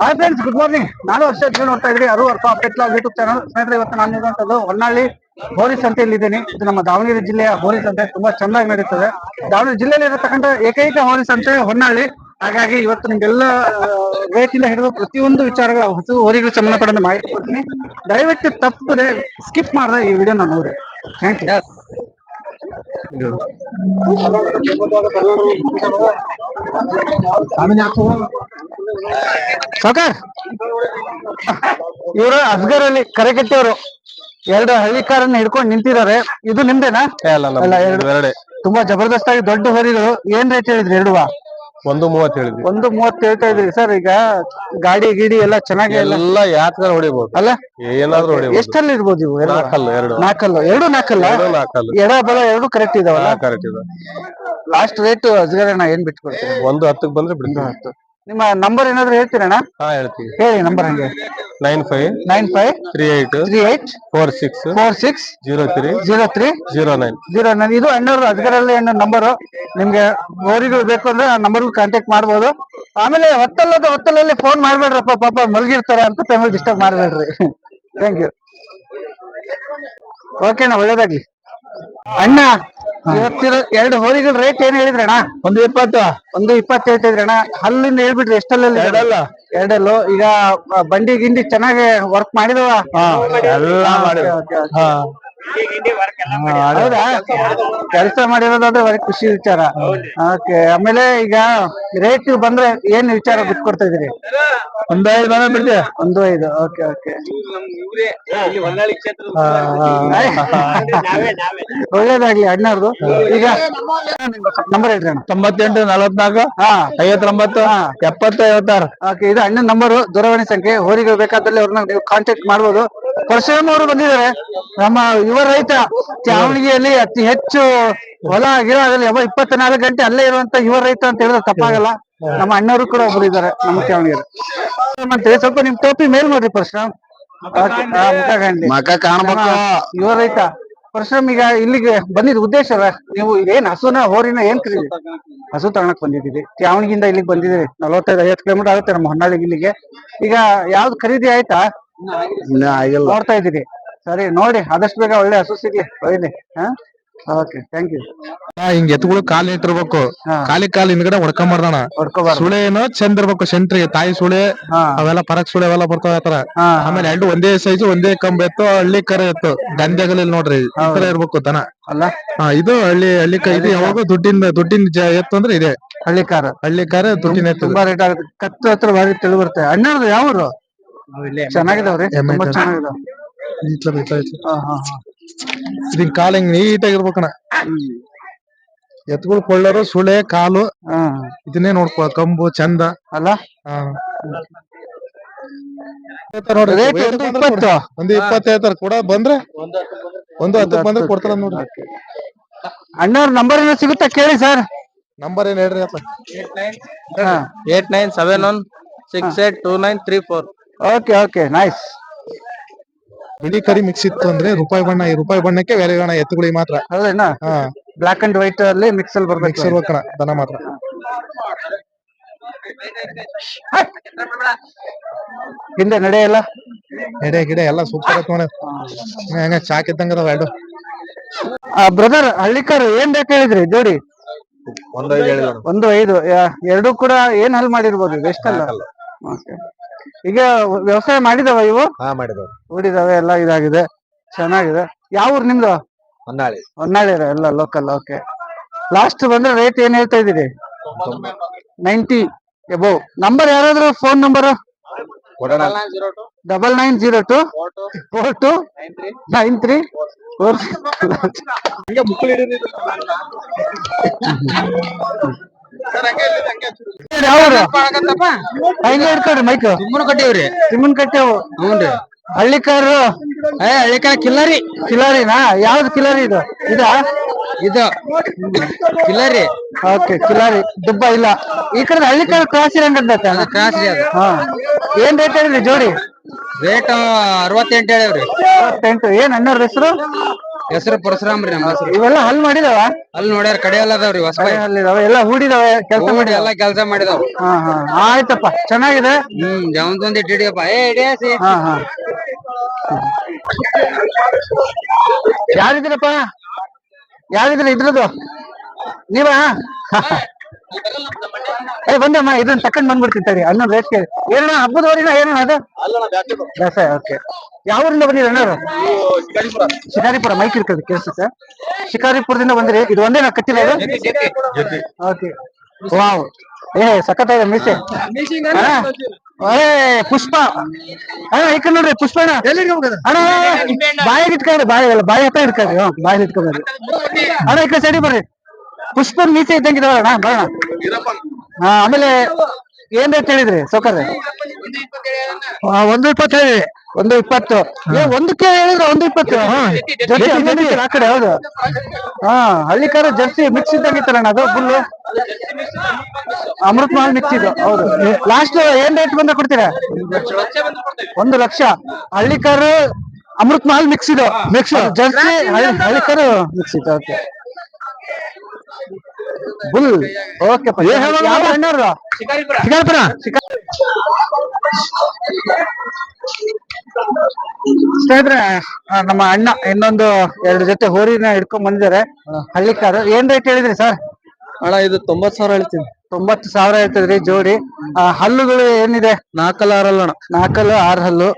Hi friends good morning ನಾನು ವರ್ಷ ಜೀವನ ನೋಡ್ತಾ ಇದ್ರಿ ಅರು ಅರ್ಥ ಪೆಟ್ಲ ಯೂಟ್ಯೂಬ್ ಚಾನಲ್ ಸ್ನೇಹಿತರೆ, ಇವತ್ತು ನಾನು ಇರುವಂತದ್ದು ಹೊನ್ನಾಳಿ ಹೋರಿ ಸಂತೆಯಲ್ಲಿ ಇದ್ದೀನಿ. ಇದು ನಮ್ಮ ದಾವಣಗೆರೆ ಜಿಲ್ಲೆಯ ಹೋರಿ ಸಂತೆ ತುಂಬಾ ಚೆನ್ನಾಗಿ ನಡೀತದೆ. ದಾವಣಗೆರೆ ಜಿಲ್ಲೆಯಲ್ಲಿ ಇರತಕ್ಕಂತ ಏಕೈಕ ಹೋರಿ ಸಂತೆ ಹೊನ್ನಾಳಿ. ಹಾಗಾಗಿ ಇವತ್ತು ನಿಮ್ಗೆಲ್ಲ ರೇಟ್ ಇಂದ ಹಿಡಿದು ಪ್ರತಿಯೊಂದು ವಿಚಾರಗಳ ಹೊಸ ಹೋರಿಗಳು ಸಂಬಂಧಪಟ್ಟಂತ ಮಾಹಿತಿ ಕೊಡ್ತೀನಿ. ದಯವಿಟ್ಟು ತಪ್ಪದೆ ಸ್ಕಿಪ್ ಮಾಡದೆ ಈ ವಿಡಿಯೋ ನೋಡಿ. ಥ್ಯಾಂಕ್ ಯು ಸಾವುಕಾರ್. ಇವರು ಅಸ್ಗರ್ ಅಲ್ಲಿ ಕರೆಕಟ್ಟಿಯವರು ಎರಡು ಹಳ್ಳಿಕಾರನ್ನ ಹಿಡ್ಕೊಂಡು ನಿಂತಿದ್ದಾರೆ. ಇದು ನಿಮ್ದೇನಾ? ಅಲ್ಲ ಎರಡು. ಎರಡೇ ತುಂಬಾ ಜಬರ್ದಸ್ತ್ ಆಗಿ ದೊಡ್ಡ ಹೊರಿಗಳು. ಏನ್ ರೇಟ್ ಹೇಳಿದ್ರಿ ಎರಡು ಒಂದು ಮೂವತ್ತು ಹೇಳಿದ್ವಿ. ಒಂದು ಮೂವತ್ತು ಹೇಳ್ತಾ ಇದ್ರಿ ಸರ್ ಈಗ ಗಾಡಿ ಗೀಡಿ ಎಲ್ಲ ಚೆನ್ನಾಗಿ ಎಲ್ಲ ಯಾತ್ರೆ ಹೊಡಿಬಹುದು ಅಲ್ಲ? ಏನಾದ್ರೂ ಹೊಡಿಬಹುದು ಎಷ್ಟಲ್ಲಿ ಇರ್ಬೋದು ಇವು ಎರಡು? ನಾಲ್ಕಲ್ಲು ಎರಡು. ನಾಲ್ಕಲ್ಲು. ಎರಡು ನಾಲ್ಕಲ್ಲ? ಎರಡು ನಾಲ್ಕಲ್ಲು. ಎಡ ಬಲ ಎರಡು ಕರೆಕ್ಟ್ ಇದಾವಲ್ಲ? ಕರೆಕ್ಟ್ ಇದೆ ಲಾಸ್ಟ್ ರೇಟ್ ಅಸ್ಗರಣ್ಣ ಏನ್ ಬಿಟ್ಕೊಡ್ತೀವಿ ಒಂದು ಹತ್ತಕ್ಕೆ ಬಂದ್ರೆ ಬಿಡ್ತೀವಿ. ನಿಮ್ಮ ನಂಬರ್ ಏನಾದ್ರು ಹೇಳ್ತೀರಣ್ಣ? ಹಾ ಹೇಳ್ತೀವಿ. ಹೇಳಿ ನಂಬರ್ ಹಂಗೆ. Nine five nine five three eight three eight four six four six zero three zero three zero nine zero nine ಇದು ಅಣ್ಣವ್ರು ಅಜ್ಗರಲ್ಲಿ ಅಣ್ಣ ನಂಬರ್ ನಿಮ್ಗೆ ಬೋರಿಗಳು ಬೇಕು ಅಂದ್ರೆ ಆ ನಂಬರ್ ಕಾಂಟ್ಯಾಕ್ಟ್ ಮಾಡ್ಬೋದು. ಆಮೇಲೆ ಹೊತ್ತಲ್ಲದ ಹೊತ್ತಲಲ್ಲಿ ಫೋನ್ ಮಾಡ್ಬೇಡ್ರಪ್ಪ ಪಾಪ ಮಲಗಿರ್ತಾರೆ ಅಂತ ಟೈಮಲ್ಲಿ ಡಿಸ್ಟರ್ಬ್ ಮಾಡ್ಬೇಡ್ರಿ. ಥ್ಯಾಂಕ್ ಯು ಓಕೆನಾ ಒಳ್ಳೇದಾಗ್ಲಿ. ಅಣ್ಣ ಇವತ್ತಿರೋ ಎರಡು ಹೋರಿಗಳ ರೇಟ್ ಏನ್ ಹೇಳಿದ್ರಣ್ಣ ಒಂದು ಇಪ್ಪತ್ತು. ಒಂದು ಇಪ್ಪತ್ತು ಹೇಳ್ತಿದ್ರಣ್ಣ ಹಲ್ಲಿಂದ ಹೇಳ್ಬಿಟ್ರಿ ಎಷ್ಟಲ್ಲ ಎರಡಲ್ಲ. ಎರಡಲ್ಲು? ಈಗ ಬಂಡಿ ಗಿಂಡಿ ಚೆನ್ನಾಗಿ ವರ್ಕ್ ಮಾಡಿದವ? ಎಲ್ಲ ಹೌದಾ ಕೆಲಸ ಮಾಡಿರೋದಾದ್ರೆ ಬರೀ ಖುಷಿ ವಿಚಾರ. ಓಕೆ ಆಮೇಲೆ ಈಗ ರೇಟ್ ಬಂದ್ರೆ ಏನ್ ವಿಚಾರ ಬಿಟ್ಕೊಡ್ತಾ ಇದೀರಿ ಒಂದು ಐದು ಬಂದ್ರೆ ಬಿಡ್ತೀವಿ ಒಂದು ಐದು ಓಕೆ ಓಕೆ. ಒಳ್ಳೇದಾಗ್ಲಿ ಅಣ್ಣವ್ರದು ಈಗ ನಂಬರ್ ಹೇಳ್ರಿ ಅಣ್ಣ. ತೊಂಬತ್ತೆಂಟು ನಲವತ್ನಾಲ್ಕು ಹಾ. ಐವತ್ತೊಂಬತ್ತು ಎಪ್ಪತ್ತು ಐವತ್ತಾರು. ಓಕೆ ಇದು ಅಣ್ಣನ ನಂಬರ್ ದೂರವಾಣಿ ಸಂಖ್ಯೆ. ಹೋರಿಗೆ ಬೇಕಾದಲ್ಲಿ ಅವ್ರನ್ನ ನೀವು ಕಾಂಟ್ಯಾಕ್ಟ್ ಮಾಡ್ಬೋದು. ಪರಶುರಾಮ್ ಅವರು ಬಂದಿದ್ದಾರೆ. ನಮ್ಮ ಯುವ ರೈತ ಚಾವಣಿಗೆಯಲ್ಲಿ ಅತಿ ಹೆಚ್ಚು ಹೊಲ ಗಿಡ ಯಾವ ಇಪ್ಪತ್ನಾಲ್ಕು ಗಂಟೆ ಅಲ್ಲೇ ಇರುವಂತ ಯುವ ರೈತ ಅಂತ ಹೇಳಿದ್ರೆ ತಪ್ಪಾಗಲ್ಲ. ನಮ್ಮ ಅಣ್ಣವರು ಕೂಡ ಒಬ್ಬರು ಇದ್ದಾರೆ ನಮ್ಮ ಚಾವಣಗಿರಿ ಮತ್ತೆ ಸ್ವಲ್ಪ ನಿಮ್ ಟೋಪಿ ಮೇಲ್ ಮಾಡ್ರಿ ಪರಶುರಾಮ್. ಯುವ ರೈತ. ಪರಶುರಾಮ್ ಈಗ ಇಲ್ಲಿಗೆ ಬಂದಿದ್ ಉದ್ದೇಶ ನೀವು ಏನ್ ಹಸುನ ಹೋರಿನ ಏನ್ ಕರೀರಿ? ಹಸು ತಗೊಳಕ್ ಬಂದಿದ್ದೀವಿ ತ್ಯಾವಣಿಗಿಂದ ಇಲ್ಲಿಗೆ ಬಂದಿದ್ದೀವಿ ನಲವತ್ತೈದು ಐವತ್ತು ಕಿಲೋಮೀಟರ್ ಆಗುತ್ತೆ ನಮ್ಮ ಹೊನ್ನಾಳಿಗೆ ಇಲ್ಲಿಗೆ ಈಗ ಯಾವ್ದು ಖರೀದಿ ಆಯ್ತಾ? ಆಗಿಲ್ಲ ನೋಡ್ತಾ ಇದ್ದೀರಿ. ಸರಿ ನೋಡಿ ಆದಷ್ಟು ಬೇಗ ಒಳ್ಳೆ ಹಸು ಸಿಗ್ಲಿ. ಒಳ್ಳೆ ಹಾ? ಓಕೆ ಥ್ಯಾಂಕ್ ಯು ಹಿಂಗ್ ಎತ್ತುಗಳು ಕಾಲ್ ಇಟ್ಟಿರ್ಬೇಕು. ಕಾಲಿ ಕಾಲ್ ಹಿಂದ್ಗಡೆ ಹೊಡ್ಕೊಂಬಾರ್ದಣ ಹೊಡ್ಕೋಬಾರ್ದು. ಸುಳೆ ಏನೋ ಚಂದ ಇರ್ಬೇಕು ಸೆಂಟ್ರಿ ತಾಯಿ ಸುಳೆ ಅವೆಲ್ಲ ಪರಕ್ ಸುಳೆ ಅವೆಲ್ಲ ಬರ್ತಾವ ಆತರ ಆಮೇಲೆ ಎರಡು ಒಂದೇ ಸೈಜ್ ಒಂದೇ ಕಂಬ ಎತ್ತು ಹಳ್ಳಿ ಕರೆ ಎತ್ತು. ಗಂದೆಗಲ್ಲಿ ನೋಡ್ರಿ ಈ ತರ ಇರ್ಬೇಕು ದನ ಇದು ಹಳ್ಳಿ ಹಳ್ಳಿ ಕ ಇದು ಯಾವಾಗ ದುಡ್ಡಿನ ದುಡ್ಡಿನ ಜ- ಎತ್ತು ಅಂದ್ರೆ ಇದೆ. ಹಳ್ಳಿ ಕಾರ ಹಳ್ಳಿ ಕಾರ ದುಡ್ಡಿನ ಎತ್ತು. ತುಂಬಾ ರೇಟ್ ಆಗುತ್ತೆ. ಕತ್ತು ಹತ್ರ ಬಾರಿ ತಿಳಿ ಬರುತ್ತೆ ಅಣ್ಣ ಯಾವ್ರು? ಚೆನ್ನಾಗಿದಾವ್ರಿ ಎಮ್ಮೆ ತುಂಬಾ ತರ. ಚೆನ್ನಾಗಿದಾವ ಇತ್ಲ ಇತ್ಲ ಇತ್ಲ. ಹಾ ಹಾ ಹಾ. ಇದನ್ ಕಾಲ್ ಹಿಂಗ್ ನೀಟಾಗಿ ಎತ್ಗಳು ಕೊಳ್ಳರು ಸುಳೆ ಕಾಲು ಹಾ. ಇದನ್ನೇ ನೋಡ್ಕೊ ಕಂಬು ಚಂದ. ಅಲ್ಲ? ಹಾ. ನೋಡ್ರಿ ಒಂದು ಇಪ್ಪತ್ತೈದು ಇಪ್ಪತ್ತು. ಹೇಳ್ತಾರ ಕೂಡ ಬಂದ್ರೆ ಒಂದು ಹತ್ತು ಬಂದ್ರೆ ಕೊಡ್ತಾರ ನೋಡ್ರಿ. ಅಣ್ಣವ್ರ ನಂಬರ್ ಏನೋ ಸಿಗುತ್ತಾ ಕೇಳಿ ಸರ್ ನಂಬರ್ ಏನ್ ಹೇಳ್ರಿ ಅಪ್ಪ? Eight nine seven one six eight two nine three four okay okay nice ಬಿಳಿ ಕರಿ ಮಿಕ್ಸ್ ಇತ್ತು ಅಂದ್ರೆ ರೂಪಾಯಿ ಬಣ್ಣ ಈ ರೂಪಾಯಿ ಬಣ್ಣಕ್ಕೆ ವ್ಯಾಲ್ಯೂ ಅಣ್ಣ ಎತ್ತುಗಳಿಗೆ ಮಾತ್ರ. ಹೌದೇನಾ? ಹಾ. ಬ್ಲಾಕ್ ಅಂಡ್ ವೈಟ್ ಅಲ್ಲಿ ಮಿಕ್ಸ್ ಅಲ್ಲಿ ಬರ್ಬೇಕು ಮಿಕ್ಸ್ ಇರ್ಬೇಕಣ ದನ ಮಾತ್ರ. ಹಿಂದೆ ನಡೆಯಲ್ಲ ಎಡೆ ಗಿಡ ಎಲ್ಲ ಸೂಪರ್ ಹಂಗ ನೋಡಿ. ಹೆಂಗ ಚಾಕ್ ಇದ್ದಂಗ ಅದಾವ ಎರಡು. ಬ್ರದರ್ ಹಳ್ಳಿಕಾರ ಏನ್ ಬೇಕು ಹೇಳಿದ್ರಿ? ಜೋಡಿ. ಒಂದು ಐದು ಒಂದು ಐದು ಯಾ- ಎರಡು ಕೂಡ ಏನ್ ಹಲ್ ಮಾಡಿರ್ಬೋದು? ಇದು ಎಷ್ಟಲ್ಲ Okay. ಈಗ ವ್ಯವಸಾಯ ಮಾಡಿದವ ಇವು? ಹಾ ಮಾಡಿದಾವೆ ಓಡಿದಾವೆ ಎಲ್ಲ ಇದಾಗಿದೆ. ಚೆನ್ನಾಗಿದೆ. ಯಾವ ಊರ್ ನಿಮ್ದು? ಹೊನ್ನಾಳಿ. ಹೊನ್ನಾಳಿ ಎಲ್ಲ ಲೋಕಲ್ ಓಕೆ ಲಾಸ್ಟ್ ಬಂದ್ರೆ ರೇಟ್ ಏನ್ ಹೇಳ್ತಾ ಇದೀರಿ ನೈಂಟಿ ಎಬೋ ನಂಬರ್ ಯಾರಾದ್ರು phone number double nine zero two four two nine three four ಹಂಗೆ ಇಟ್ಕೊಡ್ರಿ ಮೈಕ್ ತಿಮ್ಮನ್ ಕಟ್ಟಿವ್ರಿ. ತಿಮ್ಮನ್ ಕಟ್ಟೆವು ಹ್ಞೂನ್ರಿ. ಹಳ್ಳಿಕಾರು ಏ ಹಳ್ಳಿಕಾರ ಕಿಲ್ಲರಿ. ಕಿಲಾರಿನಾ ಯಾವ್ದು ಕಿಲ್ಲರಿ ಇದು? ಇದ? ಇದು. ಕಿಲ್ಲರಿ. ಓಕೆ ಕಿಲ್ಲರಿ. ದುಬ್ಬ ಇಲ್ಲ. ಈ ಕಡೆ ಹಳ್ಳಿಕಾರ ಕ್ರಾಸ್ ಇರಂಗಂತ ಕ್ರಾಸ್ ರೀ ಅದು. ಹಾ. ಏನ್ ರೇಟ್ ಹೇಳಿದ್ರಿ ಜೋಡಿ? ರೇಟ್ ಅರವತ್ತೆಂಟು ಹೇಳಿವ್ರಿ. ಅರವತ್ತೆಂಟು. ಏನ್ ಅಣ್ಣವ್ರ ಹೆಸರು? ಹೆಸರು ಪರಶುರಾಮ್ ರೀ ನಮ್ಮ ಹೆಸರು. ಇವೆಲ್ಲ ಹಲ್ ಮಾಡಿದಾವ? ಅಲ್ಲಿ ನೋಡ್ಯಾರ ಕಡೆ ಎಲ್ಲ ಅದಾವ್ರಿ ಹೊಸ ಹಲ್ಲಿದಾವೆ ಎಲ್ಲ ಹೂಡಿದಾವೆ ಕೆಲಸ ಮಾಡಿ ಎಲ್ಲ ಕೆಲಸ ಮಾಡಿದಾವ. ಹಾ ಹಾ. ಆಯ್ತಪ್ಪ ಚೆನ್ನಾಗಿದೆ? ಹ್ಮ್ ಜವಂತೊಂದ್ ಇಟ್ಟು ಹಿಡಿಯಪ್ಪ ಏ ಇಡಿಯಾಸಿ ಹಾ ಹಾ. ಯಾರಿದ್ದೀರಪ್ಪ? ಯಾರಿದ್ದೀರ ಇದ್ರದ್ದು? ನೀವಾ? ಏ ಬಂದಮ್ಮ ಇದನ್ನ ತಕೊಂಡ್ ಬಂದ್ಬಿಡ್ತೀನಿ ತಡಿ ಅನ್ನೊಂದು ರೇಟ್ ಕೇಳಿ ಏನಣ್ಣ ಹಬ್ಬದವರಿನ ಏನಣ್ಣ ಅದು ಓಕೆ. ಯಾವ ಊರಿಂದ ಬಂದಿರಿ ಅಣ್ಣವ್ರು? ಶಿಕಾರಿಪುರ. ಮೈಕ್ ಇರ್ತದೆ ಕೇಳಿಸುತ್ತೆ. ಶಿಕಾರಿಪುರದಿಂದ ಬಂದಿರಿ. ಇದು ಒಂದೇ ನಾ ಕಟ್ಟಿರೋದು ಓಕೆ. ವಾವ್. ಏ ಸಖತ್ತಾಗಿದೆ ಮೀಸೆ. ಅಣ್ಣ, ಏ ಪುಷ್ಪ. ಅಣ್ಣ ಈ ಕಡೆ ನೋಡ್ರಿ ಪುಷ್ಪ ಅಣ್ಣ. ಅಣ್ಣ ಬಾಯಿಗೆ ಇಟ್ಕೊಂಡ್ರಿ ಬಾಯಿ ಅಲ್ಲ ಬಾಯಿ ಹತ್ತ ಇಟ್ಕೊಂಡ್ರಿ ಬಾಯಿಗೆ ಬಾಯಿ ಇಟ್ಕೊಂಡ್ರಿ ಅಣ್ಣ ಈ ಕಡೆ ಸೈಡಿಗೆ ಬರ್ರಿ. ಪುಷ್ಪನ್ ಮೀಸೆ ಇದ್ದಂಗಿದ ಅಣ್ಣ ಬರೋಣ ಹಾ ಆಮೇಲೆ ಏನ್ ರೇಟ್ ಹೇಳಿದ್ರಿ ಸೌಕರ್ಯ ಒಂದು ಇಪ್ಪತ್ತು ಹೇಳಿ ಒಂದು ಇಪ್ಪತ್ತು. ಏ ಒಂದಕ್ಕೆ ಹೇಳಿದ್ರೆ ಒಂದು ಇಪ್ಪತ್ತು. ಹಾ. ಜರ್ಸಿ ಆ ಕಡೆ ಹೌದು. ಹಾ ಹಳ್ಳಿಕಾರ ಜರ್ಸಿ ಮಿಕ್ಸ್ ಇದ್ದಂಗಿತ್ತಲ್ಲ ಅದು ಫುಲ್ ಅಮೃತ್ ಮಹಲ್ ಮಿಕ್ಸ್ ಇದು ಹೌದು. ಲಾಸ್ಟ್ ಏನ್ ರೇಟ್ ಬಂದ ಕೊಡ್ತೀರಾ? ಒಂದು ಲಕ್ಷ. ಹಳ್ಳಿಕಾರು ಅಮೃತ್ ಮಹಲ್ ಮಿಕ್ಸ್ ಇದು. ಮಿಕ್ಸ್ ಜರ್ಸಿ ಹಳ್ಳಿಕಾರು ಮಿಕ್ಸ್ ಇದು ಓಕೆ. ಬುಲ್. ಓಕೆ ಯಾವ ಶಿಕಾರಿಪುರ. ಸ್ನೇಹಿತರೆ ನಮ್ಮ ಅಣ್ಣ ಇನ್ನೊಂದು ಎರಡು ಜೊತೆ ಹೋರಿನ ಹಿಡ್ಕೊಂಡ್ ಬಂದಿದ್ದಾರೆ. ಹಳ್ಳಿಕಾರು. ಏನ್ ರೇಟ್ ಹೇಳಿದ್ರಿ ಸರ್? ಅಣ್ಣ ಇದು ತೊಂಬತ್ ಸಾವಿರ ಹೇಳ್ತೀನಿ. ತೊಂಬತ್ತು ಸಾವಿರ ಹೇಳ್ತದ್ರಿ ಜೋಡಿ. ಆ, ಹಲ್ಲುಗಳು ಏನಿದೆ? ನಾಲ್ಕಲ್ಲ ಆರಲ್ಲ ಅಣ್ಣ ನಾಲ್ಕಲ್ಲು ಆರು ಹಲ್ಲು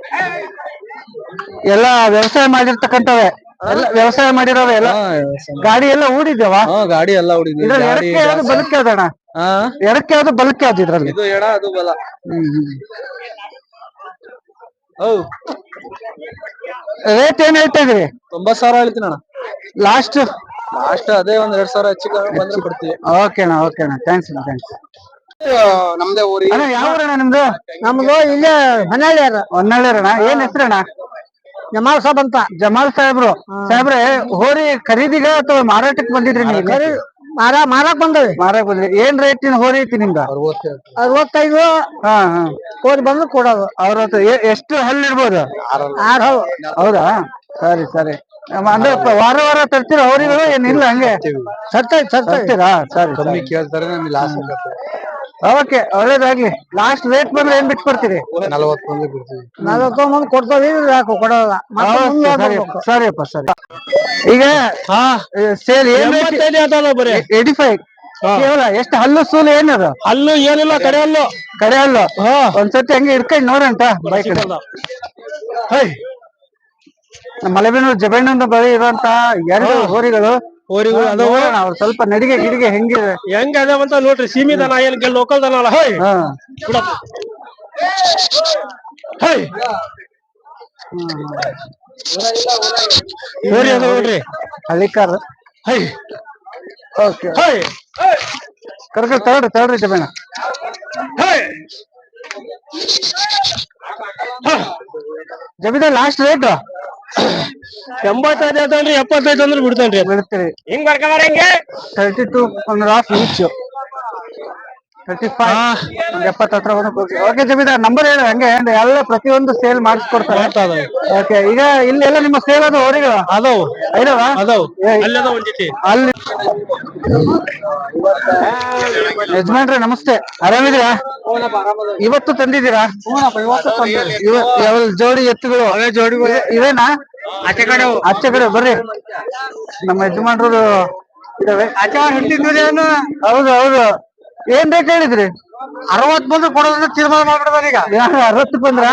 ಎಲ್ಲ ವ್ಯವಸಾಯ ಮಾಡಿರ್ತಕ್ಕಂಥವೆ. ಎಲ್ಲ ವ್ಯವಸಾಯ ಮಾಡಿರೋ ಎಲ್ಲ ಗಾಡಿ ಎಲ್ಲ ಊಡಿದ್ದೇವ ಹಾ ಗಾಡಿ ಎಲ್ಲ ಹೊಡಿದ್ವಿ ಇದ್ರಲ್ಲಿ ಎಡಕ್ಕೆ ಯಾವ್ದು ಬಲಕ್ಕೆ ಅದಣ್ಣ? ಹಾ? ಎಡಕ್ಕೆ ಯಾವ್ದು ಬಲಕ್ಕೆ ಯಾವ್ದು ಇದ್ರಲ್ಲಿ? ಇದು ಎಡ ಅದು ಬಲ. ಹೌ. ರೇಟ್ ಏನ್ ಹೇಳ್ತಾ ಇದ್ರಿ ತೊಂಬತ್ ಸಾವಿರ ಹೇಳ್ತೀನಿ ಅಣ್ಣ. ಲಾಸ್ಟ್ ಲಾಸ್ಟ್ ಅದೇ ಒಂದ್ ಎರಡ್ ಸಾವಿರ ಹೆಚ್ಚಿಗೆ ಬಂದ್ರೆ ಕೊಡ್ತೀವಿ. ಓಕೆ ಅಣ್ಣ ಓಕೆ ಅಣ್ಣ. ಥ್ಯಾಂಕ್ಸ್ ಅಣ್ಣ ಥ್ಯಾಂಕ್ಸ್ ನಮ್ದೇ ಊರಿ. ಅಣ್ಣ ಯಾವ ಊರಣ್ಣ ನಿಮ್ದು? ನಮ್ದು ಇಲ್ಲೇ ಹೊನ್ನಾಳಿ ಹೊನ್ನಾಳಿ ಅಣ್ಣ ಏನ್ ಹೆಸರಣ್ಣ? ಜಮಾಲ್ ಸಾಬ್ ಅಂತ. ಜಮಾಲ್ ಸಾಹೇಬ್ರು. ಸಾಹೇಬ್ರೆ ಹೋರಿ ಖರೀದಿಗ ಅಥವಾ ಮಾರಾಟಕ್ಕೆ ಬಂದಿದ್ರಿ ನೀವು? ಮಾರಾ ಮಾರಾಕ್ ಬಂದವಿ. ಮಾರಾಕ್ ಬಂದ್ರಿ ಏನ್ ರೇಟಿನ ಹೋರಿ ಐತಿ ನಿಮ್ದ? ಅರವತ್ತೈದು. ಹಾ ಹಾ. ಹೋರಿ ಬಂದು ಕೊಡೋದು. ಅರವತ್ತು ಎ- ಎಷ್ಟು ಹಲ್ಲು ಇರ್ಬೋದು? ಆರು ಹಲ್ ಹೌದಾ? ಸರಿ ಸರಿ. ಅಂದ್ರೆ ಪ- ವಾರ ವಾರ ತರ್ತೀರ ಹೋರಿಗಳು? ಏನಿಲ್ಲ ಹಂಗೆ? ಸತ್ತೈತ್ ತರ್ತೀರಾ? ಸರಿ ಕಮ್ಮಿ ಕೇಳ್ತಾರೆ ನಮ್ಗೆ ಲಾಸ್ ಓಕೆ ಒಳ್ಳೇದಾಗ್ಲಿ. ಲಾಸ್ಟ್ ರೇಟ್ ಬಂದ್ರೆ ಏನ್ ಬಿಟ್ಟು ಕೊಡ್ತೀರಿ ನಲವತ್ತು ಬಂದ್ರೆ ಕೊಡ್ತೀವಿ ನಲವತ್ತೊಂದು ಕೊಡ್ತೀವಿ ಯಾಕೆ ಕೊಡೋಲ್ಲ? ಸರಿಯಪ್ಪ ಸರಿ. ಈಗ ಸೇಲ್ ಏಟಿ ಫೈವ್ ಕೇವಲ ಎಷ್ಟು ಹಲ್ಲು ಸೂಲು ಏನದು? ಹಲ್ಲು ಏನಿಲ್ಲ ಕಡೆ ಹಲ್ಲು. ಕಡೆ ಹಲ್ಲು. ಒಂದ್ಸತಿ ಹಂಗೆ ಇಟ್ಕೊಂಡು ನೋಡಂತ ಬೈಕ್ ಮಲೆಬೆನ್ನೂರು ಜಬಣ್ಣನ ಬಳಿ ಇರುವಂತ ಎರಡು ಹೋರಿಗಳು ಹೋರಿಗಳು ಅದಾವ? ಸ್ವಲ್ಪ ನಡಿಗೆ ಗಿಡಿಗೆ ಹೆಂಗೆ ಹೆಂಗ ಅದಾವಂತ ನೋಡ್ರಿ ಸೀಮಿ ದನ ಏನ್ ಲೋಕಲ್ ದನ ಅಲ್ಲ ಹೋಯ್ ಹಾ. ಬಿಡಪ್ಪ. ಹೈ! ಹೋರಿ ಅದ ನೋಡ್ರಿ. ಹಳ್ಳಿಕಾರ್. ಹೈ! ಓಕೆ. ಹೈ! ಕರ್ಕರ್ ತಗೊಳ್ರಿ ತಗೊಳ್ರಿ ಜಬಣ್ಣ ಹೈ! ಜಬೀದ ಲಾಸ್ಟ್ ರೇಟ್ ಎಂಬತ್ತೈದು ಅಂದ್ರೆ ಎಪ್ಪತ್ತೈದು ಅಂದ್ರೆ ಬಿಡ್ತಾನ್ರಿ. ಬಿಡ್ತೀರಿ. ಹಿಂಗ್ ಬರ್ಕೊಂಬಾರ ಹೆಂಗೆ ತರ್ಟಿ ಟು ಒಂದು ಹಾಫ್ ಇಂಚ್ ತರ್ಟಿ ಫೈವ್ ಎಪ್ಪತ್ತು ಹತ್ರ ಓಕೆ ಜಮೀದಾರ್ ನಂಬರ್ ಹೇಳಿ ಹಂಗೆ ಎಲ್ಲ ಪ್ರತಿಯೊಂದು ಸೇಲ್ ಮಾಡಿಸ್ಕೊಡ್ತಾರೆ. ಓಕೆ ಈಗ ಇಲ್ಲೆಲ್ಲ ನಿಮ್ಮ ಸೇಲ್ ಅದು ಹೋರಿಗಳು? ಅದಾವ್. ಐದವ? ಅದಾವ್. ಅಲ್ಲಿ ಯಜಮಾನ್ರೆ ನಮಸ್ತೆ. ಆರಾಮಿದ್ದೀರಾ? ಇವತ್ತು ತಂದಿದ್ದೀರಾ? ಜೋಡಿ ಎತ್ತುಗಳು? ಅವೇ ಜೋಡಿ ಇವೇನಾ? ಆಚೆ ಕಡೆ ಆಚೆ ಕಡೆ ಬರ್ರಿ. ನಮ್ಮ ಯಜಮಾನ್ರು ಇದಾವೆ. ಹೌದು ಹೌದು. ಏನ್ ಬೇಕು ಹೇಳಿದ್ರಿ? ಅರವತ್ ಬಂದ್ರೆ ಕೊಡೋದ್ರ ತೀರ್ಮಾನ ಮಾಡ್ಬಿಡ್ತಾರೆ ಈಗ ಅರವತ್ತು ಬಂದ್ರ?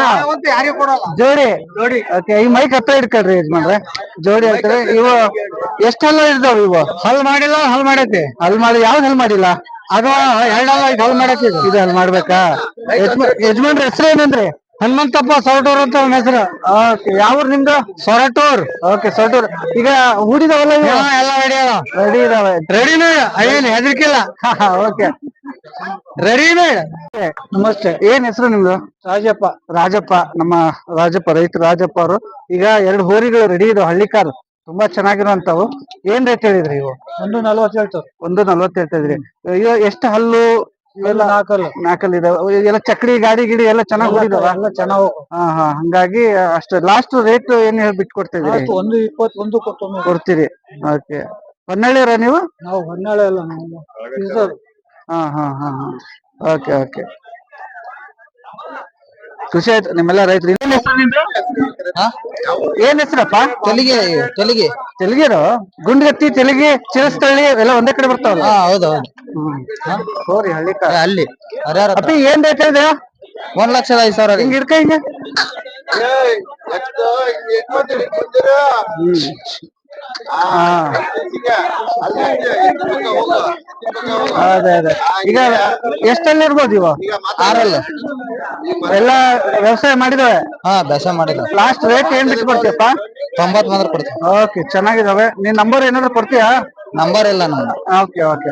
ಯಾರಿಗೂ ಕೊಡಲ್ಲ. ಜೋಡಿ. ಜೋಡಿ. ಓಕೆ ಈ ಮೈಕ್ ಹತ್ರ ಇಟ್ಕೊಳ್ರಿ ಯಜಮಾನ್ರೆ. ಜೋಡಿ ಹೇಳ್ತಾರೆ. ಇವು ಎಷ್ಟೆಲ್ಲ ಇರ್ತಾವ ಇವು? ಹಲ್ ಮಾಡಿಲ್ಲ ಹಲ್ ಮಾಡೈತಿ. ಹಲ್ ಮಾಡಿ ಯಾವ್ದು ಹಲ್ ಮಾಡಿಲ್ಲ? ಅದು ಎರಡಲ್ಲ ಇದು ಹಲ್ ಮಾಡೈತಿ ಇದು. ಹಲ್ ಮಾಡ್ಬೇಕಾ? ಯಜಮಾ- ಯಜಮಾನ್ರ ಹೆಸರು ಏನಂದ್ರಿ? ಹನುಮಂತಪ್ಪ ಸೊರಟೂರ್ ಅಂತ ಅವ್ನ ಹೆಸರು. ಓಕೆ ಯಾವ ನಿಮ್ದು? ಸೊರಟೂರ್. ಓಕೆ ಸೊರಟೂರ್. ಈಗ ಹೂಡಿದವಲ್ಲ ಎಲ್ಲ ರೆಡಿ ರೆಡಿ ಇದಾವೆ. ರೆಡಿನೂ ಏನ್ ಹೆದರ್ಕಿಲ್ಲ. ಓಕೆ. ರೆಡಿನೇ ನಮಸ್ತೆ. ಏನ್ ಹೆಸರು ನಿಮ್ದು? ರಾಜಪ್ಪ. ರಾಜಪ್ಪ. ನಮ್ಮ ರಾಜಪ್ಪ ರೈತ ರಾಜಪ್ಪ ಅವರು. ಈಗ ಎರಡು ಹೋರಿಗಳು ರೆಡಿ ಇದಾವೆ. ಹಳ್ಳಿಕಾರು ತುಂಬಾ ಚೆನ್ನಾಗಿರುವಂತವು. ಏನ್ ರೇಟ್ ಹೇಳಿದ್ರಿ ಇವು? ಒಂದು ನಲ್ವತ್ತು ಹೇಳ್ತಾವ್. ಒಂದು ನಲ್ವತ್ತು ಹೇಳ್ತಾ ಇದ್ರಿ. ಈಗ ಎಷ್ಟು ಹಲ್ಲು? ಎಲ್ಲ ನಾಲ್ಕಲ್ಲಿ ಇದಾವೆ. ಎಲ್ಲ ಚಕ್ರಿ ಗಾಡಿ ಗಿಡಿ ಎಲ್ಲ ಚೆನ್ನಾಗಿ ಹೋಗಿದಾವ ಎಲ್ಲ ಚೆನ್ನಾಗ್ ಹಾ ಹಾ. ಹಂಗಾಗಿ ಅಷ್ಟು. ಲಾಸ್ಟ್ ರೇಟ್ ಏನ್ ಹೇಳಿ ಬಿಟ್ಟು ಕೊಡ್ತೀವಿ ಒಂದು ಇಪ್ಪತ್ತೊಂದು ಕೊಟ್ಟು ಕೊಡ್ತೀರಿ. ಓಕೆ. ನೀವು? ನಾವು ಹೊನ್ನಾಳೆ ಅಲ್ಲ ನಾವು. ಹಾ ಹಾ ಹಾ ಹಾ. ಓಕೆ ಓಕೆ ಖುಷಿ ಆಯ್ತು ನಿಮ್ಮೆಲ್ಲ ರೈತರು. ಏನ್ ಹೆಸರು ನಿಮ್ದು? ಏನ್ ಹೆಸರಪ್ಪ? ತೆಲಿಗೆ ತೆಲಿಗೆ. ತೆಲುಗಿರು ಗುಂಡ್ಗತ್ತಿ ತೆಲಿಗೆ ಚಿರಸ್ತಳ್ಳಿ ಎಲ್ಲ ಒಂದೇ ಕಡೆ ಬರ್ತಾವಲ್ಲ? ಹಾ ಹೌದೌದು ಸೋರಿ ಹಳ್ಳಿ ಅಲ್ಲಿ. ಹರಿಹರ ಅಪ್ಪಿ ಏನ್ ರೇಟ್ ಇದೆ ಒಂದ್ ಲಕ್ಷದ ಐದು ಸಾವಿರ ಹಿಂಗ್ ಹಿಡ್ಕ ಹಿಂಗ. ಅದೇ ಅದೇ. ಈಗ ಎಷ್ಟಲ್ಲಿ ಇರ್ಬೋದು ಇವ? ಆರಲ್ಲ? ಎಲ್ಲ ವ್ಯವಸಾಯ ಮಾಡಿದಾವೆ? ಹಾ ವ್ಯವಸಾಯ ಮಾಡಿದ ಲಾಸ್ಟ್ ರೇಟ್ ಏನ್ ಬಿಟ್ಟು ಕೊಡ್ತೀಯಪ್ಪ? ತೊಂಬತ್ ಮಾತ್ರ ಕೊಡ್ತೀವಿ. ಓಕೆ ಚೆನ್ನಾಗಿದಾವೆ. ನಿನ್ ನಂಬರ್ ಏನಾದ್ರು ಕೊಡ್ತೀಯಾ? ನಂಬರ್ ಇಲ್ಲ ನಮ್ಮ okay okay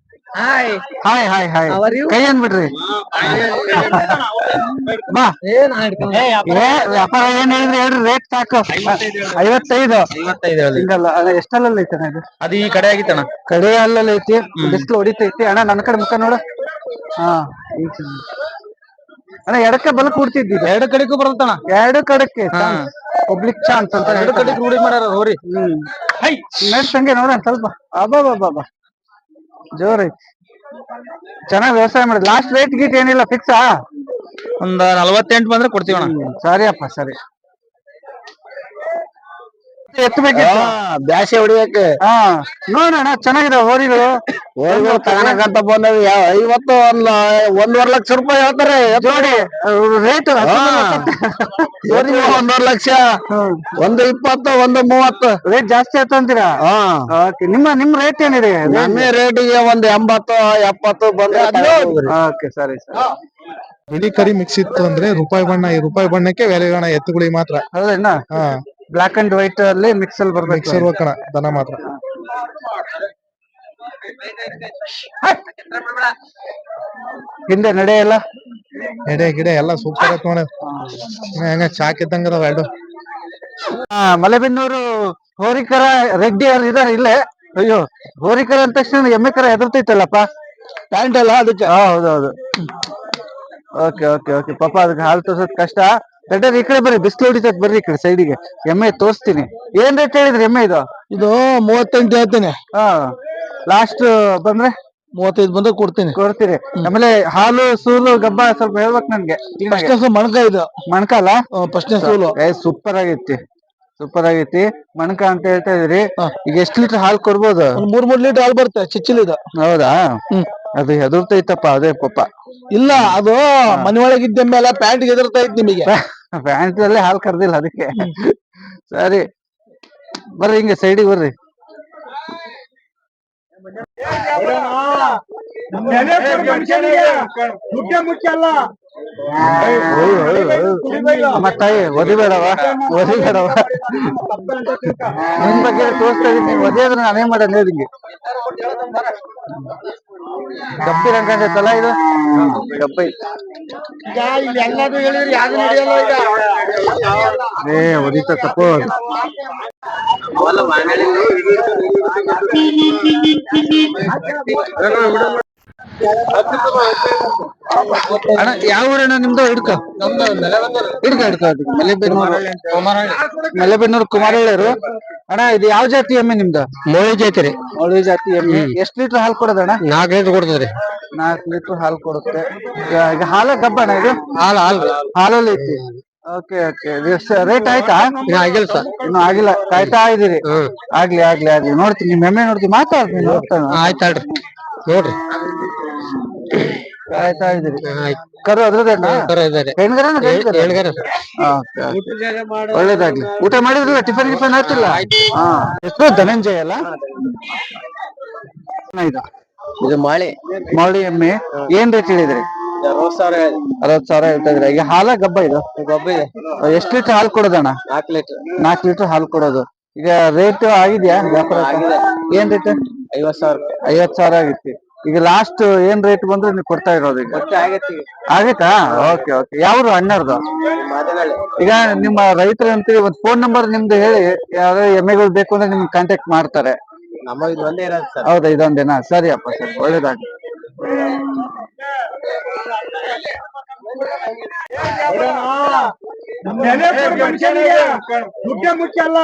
hi hi hi ಕೈ ಅಂದ್ಬಿಡ್ರಿ. ಬಾ. ಏ ವ್ಯಾಪಾರ ಏನ್ ಹೇಳಿದ್ರಿ? ಹೇಳ್ರಿ ರೇಟ್ ಸಾಕು. ಐವತ್ತೈದು ಸಿಂಗಲ್ ಎಷ್ಟಲ್ಲ ಐತೆ ಇದು? ಅದು ಈ ಕಡೆ ಆಗಿತ್ತಣ್ಣ. ಕಡೆ ಅಲ್ಲಲ್ಲಿ ಐತಿ. ಬಿಸಿಲು ಹೊಡಿತೈತಿ ಅಣ್ಣ ನನ್ನ ಕಡೆ ಮುಖ ನೋಡು. ಹಾ. ಅಣ್ಣ ಎಡಕ್ಕೆ ಬಲ ಕೂಡ್ತಿದ್ದಿ. ಎರಡು ಕಡೆಗೂ ಬರ್ತಣ್ಣ ಎರಡು ಕಡಕ್ಕೆ ಪಬ್ಲಿಕ್ ಚಾನ್ಸ್ ಅಂತ ಎರಡು ಕಡೆ ರೂಢಿ ಮಾಡ್ಯಾರ ಹೋರಿ. ಹ್ಮ್. ನಡ್ಸಂಗೆ ನೋಡ ಸ್ವಲ್ಪ. ಅಬ್ಬಾ ಜೋರ್ ಐತಿ ಚೆನ್ನಾಗಿ ವ್ಯವಸಾಯ ಮಾಡಿ ಲಾಸ್ಟ್ ರೇಟ್ ಗೀಟ್ ಏನಿಲ್ಲ ಫಿಕ್ಸಾ ಒಂದ್ ನಲವತ್ತೆಂಟು ಬಂದ್ರೆ ಕೊಡ್ತೀವಣ್ಣ. ಸರಿ ಅಪ್ಪ ಸರಿ. ಎತ್ತಬೇಕಿತ್ತು. ಬ್ಯಾಸೆ ಹೊಡಿಯಕ್ಕೆ. ಹಾ ನೋಡೋಣ ಚೆನ್ನಾಗಿದೆ ಹೋರಿಗಳು. ಹೋರಿಗಳು ತಗೊಳಕಂತ ಬಂದವಿ. ಯಾವ ಐವತ್ತು ಒಂದ್ ಒಂದೂವರೆ ಲಕ್ಷ ರೂಪಾಯಿ ಹೇಳ್ತಾರೆ. ನೋಡಿ. ರೇಟ್ ಒಂದೂವರೆ ಲಕ್ಷ. ಒಂದು ಇಪ್ಪತ್ತು ಒಂದು ಮೂವತ್ತು. ರೇಟ್ ಜಾಸ್ತಿ ಆಯ್ತು ಅಂತೀರಾ? ಹಾ. ಓಕೆ ನಿಮ್ಮ ನಿಮ್ ರೇಟ್ ಏನಿದೆ? ನಮ್ಮ ರೇಟಿಗೆ ಒಂದ್ ಎಂಬತ್ತು ಎಪ್ಪತ್ತು ಬಂದ್ರೆ ಓಕೆ ಸರಿ ಸರಿ. ಬಿಳಿ ಕರಿ ಮಿಕ್ಸ್ ಇತ್ತು ಅಂದ್ರೆ ರೂಪಾಯಿ ಬಣ್ಣ ಈ ರೂಪಾಯಿ ಬಣ್ಣಕ್ಕೆ ವ್ಯಾಲ್ಯೂ ಎತ್ತುಗಳಿಗೆ ಮಾತ್ರ. ಹೌದಣ್ಣ ಹಾ. ಬ್ಲಾಕ್ ಅಂಡ್ ವೈಟ್ ಅಲ್ಲಿ ಮಿಕ್ಸ್ ಅಲ್ಲಿ ಬರ್ಬೇಕು ದನ ಮಾತ್ರ. ಹಿಂದೆ ನಡೆಯಲ್ಲ ಎಡೆ ಗಿಡೆ ಎಲ್ಲ ಸೂಪರ್ ಐತ್ ನೋಡಿ. ಹೆಂಗ ಚಾಕ್ ಇದ್ದಂಗ ಅದಾವ ಎರಡು. ಆ, ಮಲೆಬೆನ್ನೂರು ಹೋರಿಕರ ರೆಡ್ಡಿ ಅವ್ರು ಇದಾರೆ ಇಲ್ಲೇ. ಅಯ್ಯೋ ಹೋರಿಕರ ಅಂದ ತಕ್ಷಣ ಎಮ್ಮೆ ಕರ ಹೆದರ್ತೈತಲ್ಲಪ್ಪ ಪ್ಯಾಂಟ್ ಅಲ್ಲ ಅದಕ್ಕೆ ಹೌದೌದು. Okay okay okay. ಪಾಪ ಅದಕ್ಕೆ ಹಾಲು ತೋರ್ಸೋದ್ ಕಷ್ಟ. ರೆಡ್ಡರ್ ಈ ಕಡೆ ಬರ್ರಿ ಬಿಸಿಲು ಹೊಡಿತೈತ್ ಬರ್ರಿ ಈ ಕಡೆ ಸೈಡಿಗೆ ಎಮ್ಮೆ ತೋರಿಸ್ತೀನಿ. ಏನ್ ರೇಟ್ ಹೇಳಿದ್ರಿ ಎಮ್ಮೆ ಇದು? ಇದು ಮೂವತ್ತೆಂಟು ಹೇಳ್ತೇನೆ. ಹಾ ಲಾಸ್ಟ್ ಬಂದ್ರೆ? ಮೂವತ್ತೈದು ಬಂದ್ರೆ ಕೊಡ್ತೀನಿ. ಕೊಡ್ತೀರಿ. ಆಮೇಲೆ ಹಾಲು ಸೂಲು ಗಬ್ಬ ಸ್ವಲ್ಪ ಹೇಳ್ಬೇಕು ನನ್ಗೆ. ಮಣಕ ಇದು. ಮಣ್ಕಾಲ ಫಸ್ಟ್ನೇ ಸೂಲು. ಏ ಸೂಪರ್ ಆಗೈತಿ. ಸೂಪರ್ ಆಗೈತಿ. ಮಣಕ ಅಂತ ಹೇಳ್ತಾ ಇದ್ರಿ. ಈಗ ಎಷ್ಟ್ ಲೀಟರ್ ಹಾಲು ಕೊಡ್ಬೋದು? ಒಂದ್ ಮೂರ್ ಮೂರ್ ಲೀಟರ್ ಹಾಲು ಬರುತ್ತೆ ಚಿಚ್ಚಿಲ್ ಇದು. ಹೌದಾ? ಅದು ಹೆದರ್ತೈತಪ್ಪ ಅದೇ ಪಾಪ. ಇಲ್ಲ ಅದು ಮನೆ ಒಳಗಿದ್ದ ಮೇಲೆ ಪ್ಯಾಂಟ್ ಹೆದರ್ತೈತಿ ಇತ್ತು ನಿಮಗೆ. ಪ್ಯಾಂಟ್ ಅಲ್ಲೇ ಹಾಲ್ ಕರ್ದಿಲ್ಲ ಅದಕ್ಕೆ. ಸರಿ. ಬರ್ರಿ ಹಿಂಗೆ ಸೈಡಿಗೆ ಬರ್ರಿ. ಮತ್ತಾಯಿ, ಒದಿಬೇಡವ? ಒದಿಬೇಡವ? ನಿನ್ ಬಗ್ಗೆ ತೋರಿಸ್ತಾ ಇದೀನಿ ಒದಿಯೋದ್ರ ನಾನೇ ಮಾಡೋಣ ನಿಂಗೆ ಗಬ್ಬಿ ರಂಗೈತಲ್ಲ ಇದು? ಗಬ್ಬೈ ಏ, ಒದಿತ ತಪ್ಪು ಅಣ್ಣ ಯಾವ ಊರಣ್ಣ ನಿಮ್ದು? ಹಿಡ್ಕ. ಹಿಡ್ಕ ಹಿಡ್ಕ. ಮಲೆಬೆನ್ನೂರು. ಮಲೆಬೆನ್ನೂರು ಕುಮಾರಳ್ಳಿಯರು ಅಣ್ಣ ಇದು ಯಾವ ಜಾತಿ ಎಮ್ಮೆ ನಿಮ್ದು? ಮೊಳಿ ಜಾತಿ ರೀ. ಮೊಳಿ ಜಾತಿ ಎಮ್ಮೆ. ಎಷ್ಟ್ ಲೀಟರ್ ಹಾಲು ಕೊಡೋದಣ್ಣ? ನಾಲ್ಕು ಲೀಟರ್ ಕೊಡ್ತದ್ರಿ. ನಾಲ್ಕು ಲೀಟರ್ ಹಾಲು ಕೊಡುತ್ತೆ. ಈಗ- ಹಾಲ ಹಾಲ ಗಬ್ಬಣ್ಣ ಇದು? ಹಾಲು ಹಾಲು. ಹಾಲಲ್ಲಿ ಐತಿ. Okay okay. ರೇಟ್ ಆಯ್ತಾ? ಆಗಿಲ್ಲ ಸರ್. ಇನ್ನು ಆಗಿಲ್ಲ. ಕಾಯ್ತಾ ಇದೀರಿ? ಆಗ್ಲಿ ಆಗ್ಲಿ ಆಗ್ಲಿ. ನೋಡ್ತೀನಿ. ನಿಮ್ಮ ಎಮ್ಮೆ ನೋಡ್ತೀನಿ. ಮಾತಾಡ್ತೀನಿ. ನೋಡ್ತಾನೆ ಆಯ್ತು ಹೇಳ್ರಿ ನೋಡ್ರಿ. ಕಾಯ್ತಾ ಕರು. ಒಳ್ಳೇದಾಗ್ಲಿ. ಊಟ ಮಾಡಿದ್ರಲ್ಲ ಟಿಫನ್ ಗಿಫನ್ ಆಯ್ತಿಲ್ಲ? ಹಾ ಹೆಸರು ಧನಂಜಯ ಅಲ್ಲ? ಇದು ಮಾಳಿ. ಮಾಳಿ ಎಮ್ಮೆ. ಏನ್ ರೇಟ್ ಹೇಳಿದ್ರಿ? ಅರವತ್ ಸಾವಿರ ಅರವತ್ ಸಾವಿರ ಹೇಳ್ತಾ ಇದ್ರಿ. ಈಗ ಹಾಲ ಗಬ್ಬ ಇದು? ಗಬ್ಬ ಇದೆ. ಎಷ್ಟ್ ಲೀಟರ್ ಹಾಲು ಕೊಡೋದಣ್ಣ? ನಾಲ್ಕು ಲೀಟರ್. ನಾಲ್ಕು ಲೀಟರ್ ಹಾಲು ಕೊಡೋದು. ಈಗ ರೇಟ್ ಆಗಿದ್ಯಾ? ವ್ಯಾಪಾರ? ಏನ್ ರೇಟ್? ಐವತ್ ಸಾವಿರ ಐವತ್ ಸಾವಿರ ಆಗೈತಿ ಈಗ ಲಾಸ್ಟ್ ಏನ್ ರೇಟ್ ಬಂದ್ರೆ ನೀವು ಕೊಡ್ತಾ ಇರೋದು ಈಗ? ಓಕೆ ಓಕೆ ಯಾವ್ದು ಅಣ್ಣರ್ದು? ಈಗ ನಿಮ್ಮ ರೈತರು ಅಂತೇಳಿ ಒಂದು ಫೋನ್ ನಂಬರ್ ನಿಮ್ದು ಹೇಳಿ ಯಾವ್ದಾದ್ರು ಎಮ್ಮೆಗಳು ಬೇಕು ಅಂದ್ರೆ ನಿಮ್ಗೆ ಕಾಂಟ್ಯಾಕ್ಟ್ ಮಾಡ್ತಾರೆ. ಹೌದಾ ಇದೊಂದೇನಾ? ಸರಿ ಅಪ್ಪ ಸರಿ ಒಳ್ಳೇದಾಗ ಮುಖ್ಯ ಮುಖ್ಯ ಅಲ್ಲ.